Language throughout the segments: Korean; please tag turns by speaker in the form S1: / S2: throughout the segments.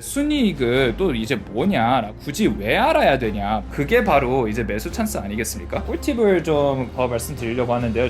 S1: 순이익을 또 이제 뭐냐 굳이 왜 알아야 되냐 그게 바로 이제 매수 찬스 아니겠습니까? 꿀팁을 좀 더 말씀드리려고 하는데요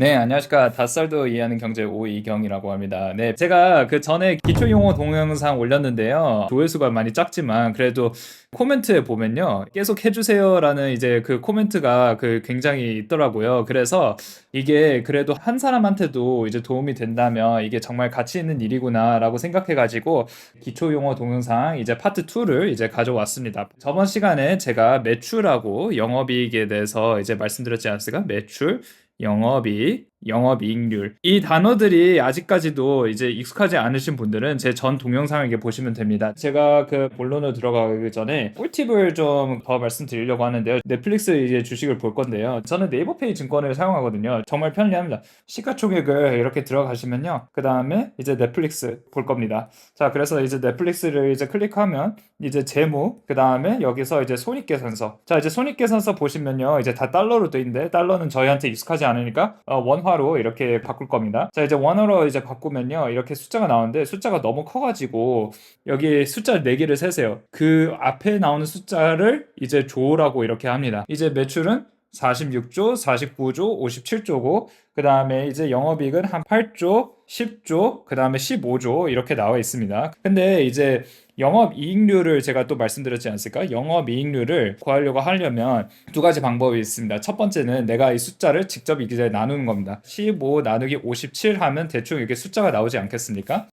S1: 네, 안녕하십니까. 닷살도 이해하는 경제 오이경이라고 합니다. 네, 제가 그 전에 기초 용어 동영상 올렸는데요. 조회수가 많이 작지만 그래도 코멘트에 보면요. 계속 해주세요라는 이제 그 코멘트가 그 굉장히 있더라고요. 그래서 이게 그래도 한 사람한테도 이제 도움이 된다면 이게 정말 가치 있는 일이구나라고 생각해가지고 기초 용어 동영상 이제 파트 2를 이제 가져왔습니다. 저번 시간에 제가 매출하고 영업이익에 대해서 이제 말씀드렸지 않습니까? 매출, 영업이익, 영업이익률 이 단어들이 아직까지도 이제 익숙하지 않으신 분들은 제 전 동영상을 보시면 됩니다. 제가 그 본론으로 들어가기 전에 꿀팁을 좀 더 말씀드리려고 하는데요. 넷플릭스 이제 주식을 볼 건데요. 저는 네이버페이 증권을 사용하거든요. 정말 편리합니다. 시가총액을 이렇게 들어가시면요. 그 다음에 이제 넷플릭스 볼 겁니다. 자, 그래서 이제 넷플릭스를 이제 클릭하면 이제 재무, 그 다음에 여기서 이제 손익계산서. 자, 이제 손익계산서 보시면요. 이제 다 달러로 돼 있는데 달러는 저희한테 익숙하지 않으니까 어, 원화로 이렇게 바꿀 겁니다. 자, 이제 원화로 이제 바꾸면요. 이렇게 숫자가 나오는데 숫자가 너무 커가지고 여기 숫자 4 개를 세세요. 그 앞에 나오는 숫자를 이제 조라고 이렇게 합니다. 이제 매출은 46조, 49조, 57조고 그 다음에 이제 영업이익은 한 8조, 10조, 그 다음에 15조 이렇게 나와 있습니다. 근데 이제 영업이익률을 제가 또 말씀드렸지 않습니까? 영업이익률을 구하려고 하려면 두 가지 방법이 있습니다. 첫 번째는 내가 이 숫자를 직접 이제 나누는 겁니다. 15 나누기 57 하면 대충 이렇게 숫자가 나오지 않겠습니까?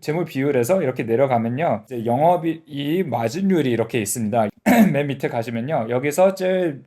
S1: 재무 비율에서 이렇게 내려가면요. 이제 영업이익 마진율이 이렇게 있습니다. 맨 밑에 가시면요. 여기서 제일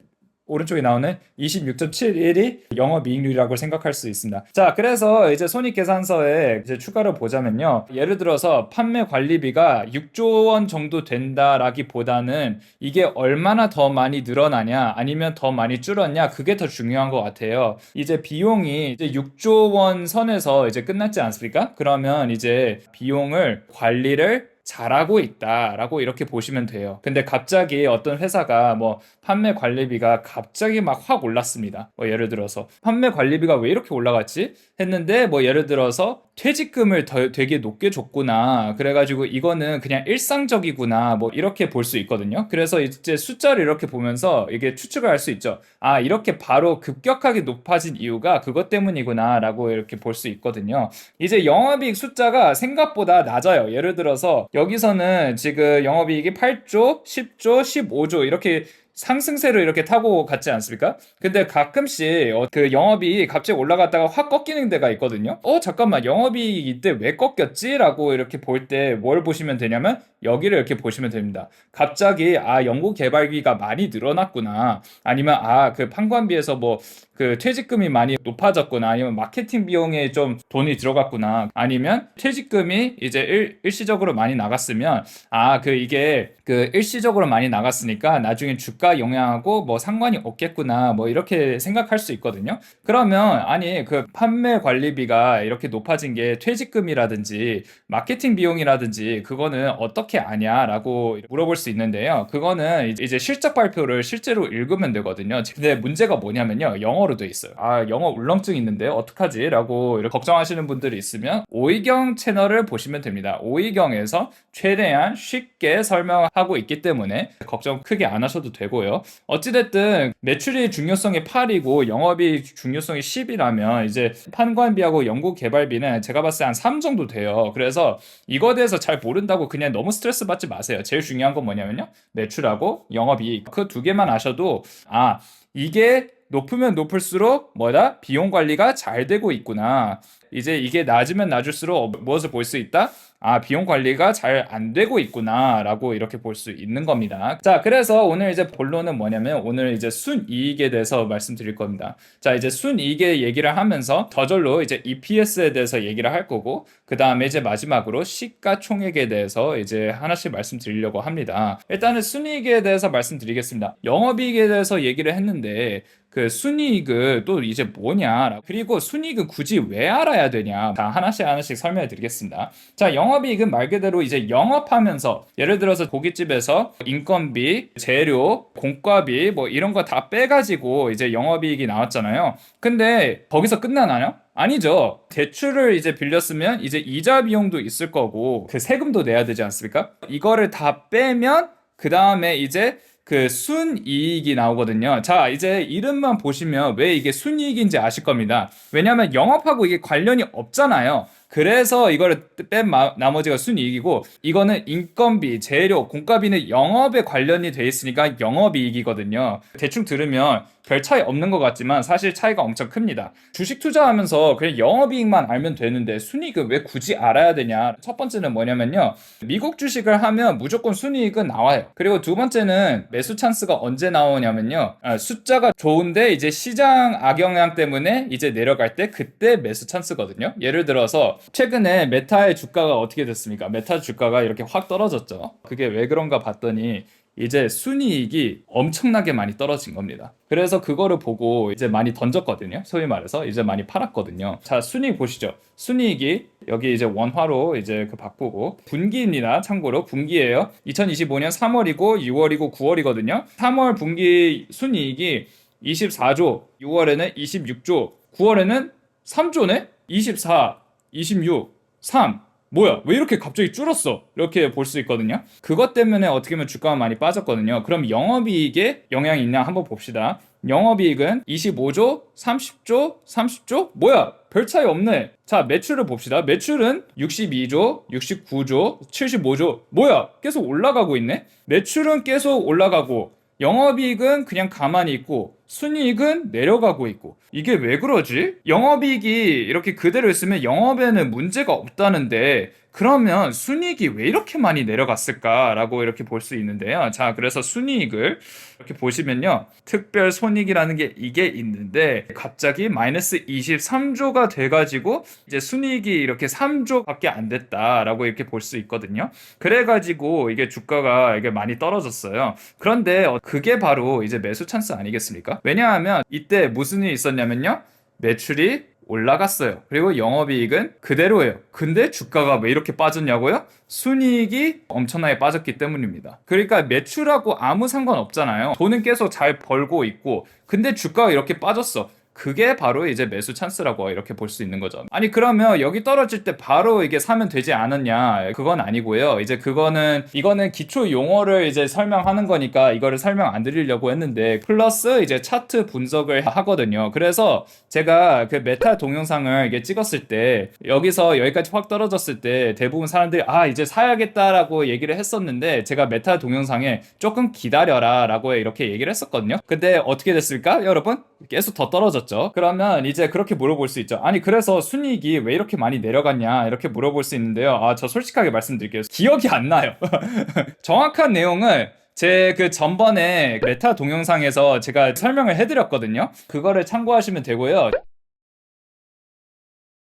S1: 오른쪽에 나오는 26.71이 영업이익률이라고 생각할 수 있습니다. 자, 그래서 이제 손익계산서에 이제 추가로 보자면요. 예를 들어서 판매 관리비가 6조 원 정도 된다라기보다는 이게 얼마나 더 많이 늘어나냐 아니면 더 많이 줄었냐 그게 더 중요한 것 같아요. 이제 비용이 이제 6조 원 선에서 이제 끝났지 않습니까? 그러면 이제 비용을 관리를 잘하고 있다라고 이렇게 보시면 돼요. 근데 갑자기 어떤 회사가 뭐 판매 관리비가 갑자기 막 확 올랐습니다. 뭐 예를 들어서 판매 관리비가 왜 이렇게 올라갔지? 했는데 뭐 예를 들어서 퇴직금을 더, 되게 높게 줬구나. 그래가지고 이거는 그냥 일상적이구나. 뭐 이렇게 볼 수 있거든요. 그래서 이제 숫자를 이렇게 보면서 이게 추측을 할 수 있죠. 아, 이렇게 바로 급격하게 높아진 이유가 그것 때문이구나. 라고 이렇게 볼 수 있거든요. 이제 영업이익 숫자가 생각보다 낮아요. 예를 들어서 여기서는 지금 영업이익이 8조, 10조, 15조 이렇게 상승세로 이렇게 타고 갔지 않습니까? 근데 가끔씩 어, 그 영업이 갑자기 올라갔다가 확 꺾이는 데가 있거든요. 어 잠깐만 영업이 이때 왜 꺾였지? 라고 이렇게 볼 때 뭘 보시면 되냐면 여기를 이렇게 보시면 됩니다. 갑자기 아 연구 개발비가 많이 늘어났구나. 아니면 아 그 판관비에서 뭐 그 퇴직금이 많이 높아졌구나. 아니면 마케팅 비용에 좀 돈이 들어갔구나. 아니면 퇴직금이 이제 일, 일시적으로 많이 나갔으면 아 그 이게 그 일시적으로 많이 나갔으니까 나중에 주가 영향하고 뭐 상관이 없겠구나. 뭐 이렇게 생각할 수 있거든요. 그러면 아니 그 판매 관리비가 이렇게 높아진 게 퇴직금이라든지 마케팅 비용이라든지 그거는 어떻게 아냐라고 물어볼 수 있는데요. 그거는 이제 실적 발표를 실제로 읽으면 되거든요. 근데 문제가 뭐냐면요. 영어로 돼 있어요. 아, 영어 울렁증 있는데 어떡하지? 라고 걱정하시는 분들이 있으면 오이경 채널을 보시면 됩니다. 오이경에서 최대한 쉽게 설명하고 있기 때문에 걱정 크게 안 하셔도 되고요. 어찌됐든 매출이 중요성이 8이고 영업이 중요성이 10이라면 이제 판관비하고 연구 개발비는 제가 봤을 때 한 3 정도 돼요. 그래서 이거에 대해서 잘 모른다고 그냥 너무 스트레스 받지 마세요. 제일 중요한 건 뭐냐면요. 매출하고 영업이익 그 두 개만 아셔도 아 이게 높으면 높을수록 뭐다? 비용 관리가 잘 되고 있구나. 이제 이게 낮으면 낮을수록 무엇을 볼 수 있다? 아, 비용 관리가 잘 안 되고 있구나라고 이렇게 볼 수 있는 겁니다. 자, 그래서 오늘 이제 본론은 뭐냐면 오늘 이제 순이익에 대해서 말씀드릴 겁니다. 자, 이제 순이익의 얘기를 하면서 저절로 이제 EPS에 대해서 얘기를 할 거고 그 다음에 이제 마지막으로 시가총액에 대해서 이제 하나씩 말씀드리려고 합니다. 일단은 순이익에 대해서 말씀드리겠습니다. 영업이익에 대해서 얘기를 했는데 그 순이익은 또 이제 뭐냐 그리고 순이익은 굳이 왜 알아야 되냐 다 하나씩 하나씩 설명해 드리겠습니다 자 영업이익은 말 그대로 이제 영업하면서 예를 들어서 고깃집에서 인건비 재료 공과비 뭐 이런 거 다 빼가지고 이제 영업이익이 나왔잖아요 근데 거기서 끝나나요? 아니죠. 대출을 이제 빌렸으면 이제 이자 비용도 있을 거고 그 세금도 내야 되지 않습니까? 이거를 다 빼면 그 다음에 이제 그 순이익이 나오거든요. 자, 이제 이름만 보시면 왜 이게 순이익인지 아실 겁니다. 왜냐하면 영업하고 이게 관련이 없잖아요. 그래서 이거를 뺀 마- 나머지가 순이익이고 이거는 인건비, 재료, 공과비는 영업에 관련이 돼 있으니까 영업이익이거든요. 대충 들으면 별 차이 없는 것 같지만 사실 차이가 엄청 큽니다. 주식 투자하면서 그냥 영업이익만 알면 되는데 순이익을 왜 굳이 알아야 되냐? 첫 번째는 뭐냐면요. 미국 주식을 하면 무조건 순이익은 나와요. 그리고 두 번째는 매수 찬스가 언제 나오냐면요. 아, 숫자가 좋은데 이제 시장 악영향 때문에 이제 내려갈 때 그때 매수 찬스거든요. 예를 들어서 최근에 메타의 주가가 어떻게 됐습니까? 메타 주가가 이렇게 확 떨어졌죠. 그게 왜 그런가 봤더니 이제 순이익이 엄청나게 많이 떨어진 겁니다. 그래서 그거를 보고 이제 많이 던졌거든요. 소위 말해서 이제 많이 팔았거든요. 자, 순이익 보시죠. 순이익이 여기 이제 원화로 이제 그 바꾸고 분기입니다. 참고로 분기예요. 2025년 3월이고 6월이고 9월이거든요. 3월 분기 순이익이 24조, 6월에는 26조, 9월에는 3조네? 24, 26, 3. 뭐야? 왜 이렇게 갑자기 줄었어? 이렇게 볼 수 있거든요. 그것 때문에 어떻게 보면 주가가 많이 빠졌거든요. 그럼 영업이익에 영향이 있냐 한번 봅시다. 영업이익은 25조, 30조, 30조? 뭐야? 별 차이 없네. 자, 매출을 봅시다. 매출은 62조, 69조, 75조. 뭐야? 계속 올라가고 있네? 매출은 계속 올라가고, 영업이익은 그냥 가만히 있고 순이익은 내려가고 있고 이게 왜 그러지? 영업이익이 이렇게 그대로 있으면 영업에는 문제가 없다는데 그러면 순이익이 왜 이렇게 많이 내려갔을까라고 이렇게 볼 수 있는데요. 자, 그래서 순이익을 이렇게 보시면요. 특별 손익이라는 게 이게 있는데 갑자기 마이너스 23조가 돼가지고 이제 순이익이 이렇게 3조밖에 안 됐다라고 이렇게 볼 수 있거든요. 그래가지고 이게 주가가 이게 많이 떨어졌어요. 그런데 어, 그게 바로 이제 매수 찬스 아니겠습니까? 왜냐하면 이때 무슨 일이 있었냐면요. 매출이 올라갔어요. 그리고 영업이익은 그대로예요. 근데 주가가 왜 이렇게 빠졌냐고요? 순이익이 엄청나게 빠졌기 때문입니다. 그러니까 매출하고 아무 상관 없잖아요. 돈은 계속 잘 벌고 있고, 근데 주가가 이렇게 빠졌어. 그게 바로 이제 매수 찬스라고 이렇게 볼 수 있는 거죠. 아니 그러면 여기 떨어질 때 바로 이게 사면 되지 않았냐? 그건 아니고요. 이제 그거는 이거는 기초 용어를 이제 설명하는 거니까 이거를 설명 안 드리려고 했는데 플러스 이제 차트 분석을 하거든요. 그래서 제가 그 메타 동영상을 이게 찍었을 때 여기서 여기까지 확 떨어졌을 때 대부분 사람들이 아 이제 사야겠다라고 얘기를 했었는데 제가 메타 동영상에 조금 기다려라라고 이렇게 얘기를 했었거든요. 근데 어떻게 됐을까, 여러분? 계속 더 떨어졌죠. 그러면 이제 그렇게 물어볼 수 있죠. 아니 그래서 순이익이 왜 이렇게 많이 내려갔냐 이렇게 물어볼 수 있는데요. 아 저 솔직하게 말씀드릴게요. 기억이 안 나요. 정확한 내용을 제그 전번에 메타 동영상에서 제가 설명을 해드렸거든요. 그거를 참고하시면 되고요.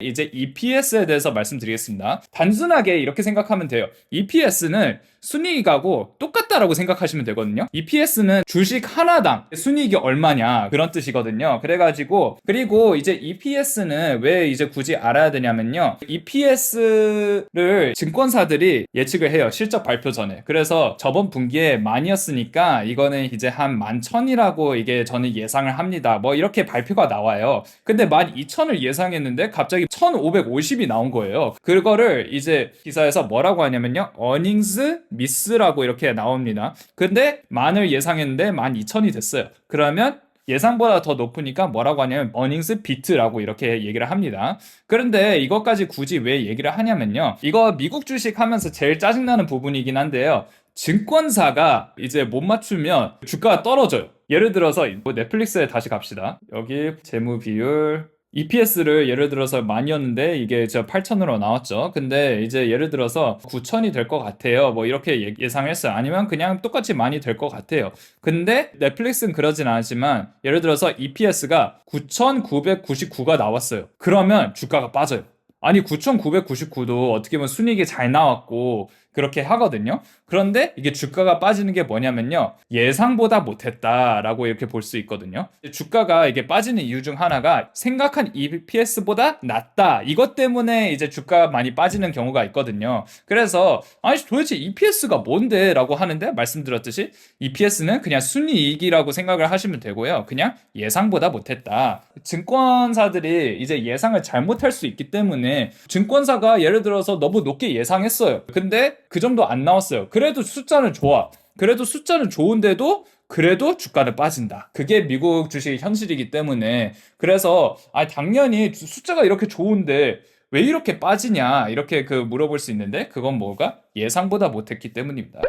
S1: 이제 EPS에 대해서 말씀드리겠습니다. 단순하게 이렇게 생각하면 돼요. EPS는 순이익하고 똑같다라고 생각하시면 되거든요. EPS는 주식 하나당 순이익이 얼마냐 그런 뜻이거든요. 그래가지고 그리고 이제 EPS는 왜 이제 굳이 알아야 되냐면요. EPS를 증권사들이 예측을 해요. 실적 발표 전에. 그래서 저번 분기에 만이었으니까 이거는 이제 한 만천이라고 이게 저는 예상을 합니다. 뭐 이렇게 발표가 나와요. 근데 만 이천을 예상했는데 갑자기 1550이 나온 거예요. 그거를 이제 기사에서 뭐라고 하냐면요. earnings 미스라고 이렇게 나옵니다. 근데 만을 예상했는데 만 이천이 됐어요. 그러면 예상보다 더 높으니까 뭐라고 하냐면 earnings beat라고 이렇게 얘기를 합니다. 그런데 이것까지 굳이 왜 얘기를 하냐면요. 이거 미국 주식 하면서 제일 짜증나는 부분이긴 한데요. 증권사가 이제 못 맞추면 주가가 떨어져요. 예를 들어서 뭐 넷플릭스에 다시 갑시다. 여기 재무 비율 EPS를 예를 들어서 만이었는데 이게 저 8천으로 나왔죠. 근데 이제 예를 들어서 9천이 될 것 같아요. 뭐 이렇게 예- 예상했어요. 아니면 그냥 똑같이 많이 될 것 같아요. 근데 넷플릭스는 그러진 않지만 예를 들어서 EPS가 9,999가 나왔어요. 그러면 주가가 빠져요. 아니 9,999도 어떻게 보면 순이익이 잘 나왔고 그렇게 하거든요. 그런데 이게 주가가 빠지는 게 뭐냐면요. 예상보다 못했다라고 이렇게 볼 수 있거든요. 주가가 이게 빠지는 이유 중 하나가 생각한 EPS보다 낮다. 이것 때문에 이제 주가가 많이 빠지는 경우가 있거든요. 그래서 아니 도대체 EPS가 뭔데? 라고 하는데 말씀드렸듯이 EPS는 그냥 순이익이라고 생각을 하시면 되고요. 그냥 예상보다 못했다. 증권사들이 이제 예상을 잘못할 수 있기 때문에 증권사가 예를 들어서 너무 높게 예상했어요. 근데 그 정도 안 나왔어요. 그래도 숫자는 좋아. 그래도 숫자는 좋은데도 그래도 주가는 빠진다. 그게 미국 주식 현실이기 때문에 그래서 아 당연히 주- 숫자가 이렇게 좋은데 왜 이렇게 빠지냐 이렇게 그 물어볼 수 있는데 그건 뭐가 예상보다 못했기 때문입니다.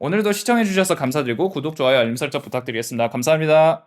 S1: 오늘도 시청해주셔서 감사드리고 구독, 좋아요, 알림 설정 부탁드리겠습니다. 감사합니다.